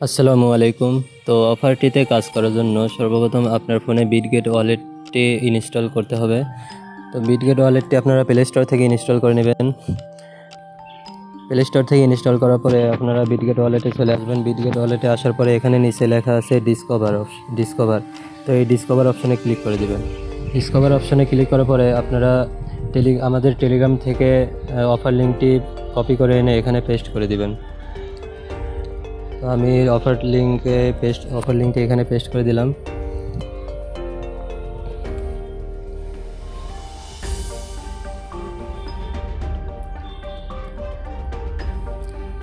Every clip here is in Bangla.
আসসালামু আলাইকুম। তো অফারটিতে কাজ করার জন্য সর্বপ্রথম আপনার ফোনে বিটগেট ওয়ালেটটি ইনস্টল করতে হবে। তো বিটগেট ওয়ালেটটি আপনারা প্লে স্টোর থেকে ইনস্টল করে নেবেন। প্লে স্টোর থেকে ইনস্টল করার পরে আপনারা বিটগেট ওয়ালেটে চলে আসবেন। বিটগেট ওয়ালেটে আসার পরে এখানে নিচে লেখা আছে ডিসকভার ডিসকভার তো এই ডিসকভার অপশনে ক্লিক করে দেবেন। ডিসকভার অপশনে ক্লিক করার পরে আপনারা টেলি আমাদের টেলিগ্রাম থেকে অফার লিঙ্কটি কপি করে এনে এখানে পেস্ট করে দিবেন। আমি অফার লিঙ্কে পেস্ট অফার লিঙ্কটি এখানে পেস্ট করে দিলাম।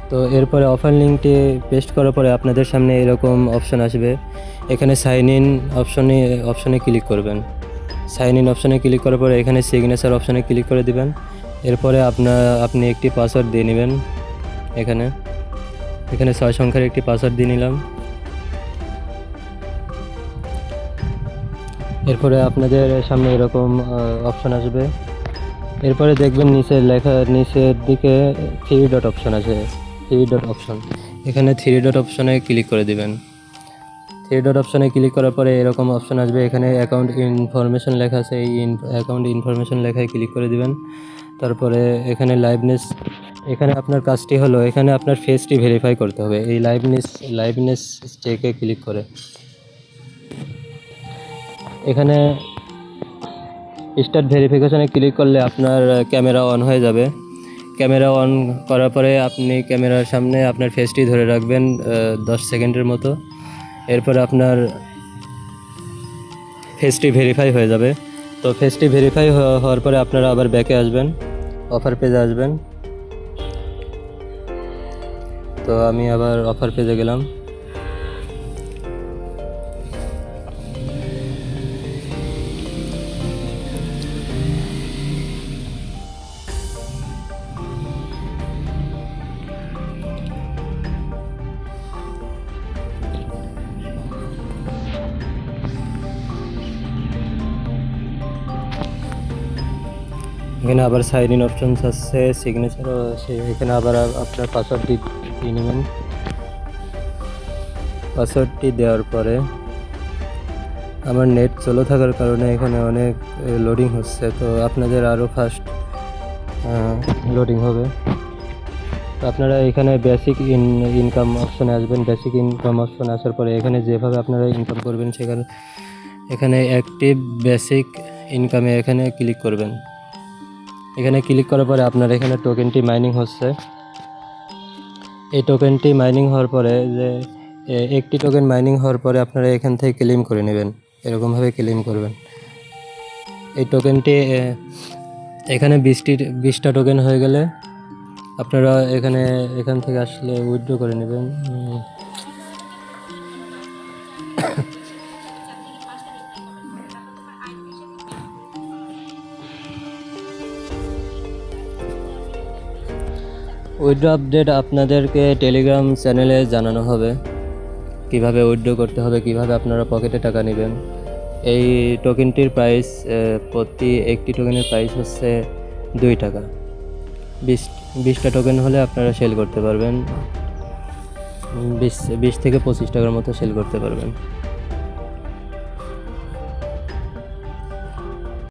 তো এরপরে অফার লিঙ্কটি পেস্ট করার পরে আপনাদের সামনে এরকম অপশন আসবে। এখানে সাইন ইন অপশনে অপশনে ক্লিক করবেন। সাইন ইন অপশনে ক্লিক করার পরে এখানে সিগনেচার অপশনে ক্লিক করে দিবেন। এরপরে আপনার, আপনি একটি পাসওয়ার্ড দিয়ে নেবেন এখানে। এখানে ছয় সংখ্যার একটি পাসওয়ার্ড দিয়ে নিলাম। এরপরে আপনাদের সামনে এরকম অপশন আসবে। এরপরে দেখবেন নিচে লেখা, নিচের দিকে থ্রি ডট অপশন আছে। থ্রি ডট অপশন এখানে থ্রি ডট অপশনে ক্লিক করে দিবেন। থ্রি ডট অপশনে ক্লিক করার পরে এরকম অপশন আসবে। এখানে অ্যাকাউন্ট ইনফরমেশন লেখা আছে। এই অ্যাকাউন্ট ইনফরমেশন লেখায় ক্লিক করে দিবেন। তারপরে এখানে লাইভনেস এখানে আপনার কাজটি হলো, এখানে আপনার ফেসটি ভেরিফাই করতে হবে। এই লাইভনেস লাইভনেস চেকে ক্লিক করে। এখানে স্টার্ট ভেরিফিকেশানে ক্লিক করলে আপনার ক্যামেরা অন হয়ে যাবে। ক্যামেরা অন করার পরে আপনি ক্যামেরার সামনে আপনার ফেসটি ধরে রাখবেন দশ সেকেন্ডের মতো। এরপর আপনার ফেসটি ভেরিফাই হয়ে যাবে। তো ফেসটি ভেরিফাই হওয়ার পরে আপনারা আবার ব্যাকে আসবেন। অফার পেজে আসবেন। তো আমি আবার অফার পেজে গেলাম। এখানে আবার সাইন ইন অপশনস আছে সিগনেচারও আছে, এখানে আবার আপনার পাসওয়ার্ডটি দিয়ে নেবেন। পাসওয়ার্ডটি দেওয়ার পরে আমার নেট চলে থাকার কারণে এখানে অনেক লোডিং হচ্ছে, তো আপনাদের আরও ফাস্ট লোডিং হবে। আপনারা এখানে বেসিক ইন ইনকাম অপশনে আসবেন বেসিক ইনকাম অপশন আসার পরে এখানে যেভাবে আপনারা ইনকাম করবেন, সেখানে, এখানে অ্যাক্টিভ বেসিক ইনকামে এখানে ক্লিক করবেন। এখানে ক্লিক করার পরে আপনার এখানে টোকেনটি মাইনিং হচ্ছে। এই টোকেনটি মাইনিং হওয়ার পরে যে একটি টোকেন মাইনিং হওয়ার পরে আপনারা এখান থেকে ক্লেম করে নেবেন। এরকমভাবে ক্লেম করবেন। এই টোকেনটি এখানে বিশটি, বিশটা টোকেন হয়ে গেলে আপনারা এখানে, এখান থেকে আসলে উইথড্র করে নেবেন। উম, উইথড্র আপডেট আপনাদেরকে টেলিগ্রাম চ্যানেলে জানানো হবে। কীভাবে উইড্রো করতে হবে কীভাবে আপনারা পকেটে টাকা নেবেন। এই টোকেনটির প্রাইস প্রতি একটি টোকেনের প্রাইস হচ্ছে দুই টাকা। বিশ বিশটা টোকেন হলে আপনারা সেল করতে পারবেন। বিশ বিশ থেকে পঁচিশ টাকার মতো সেল করতে পারবেন।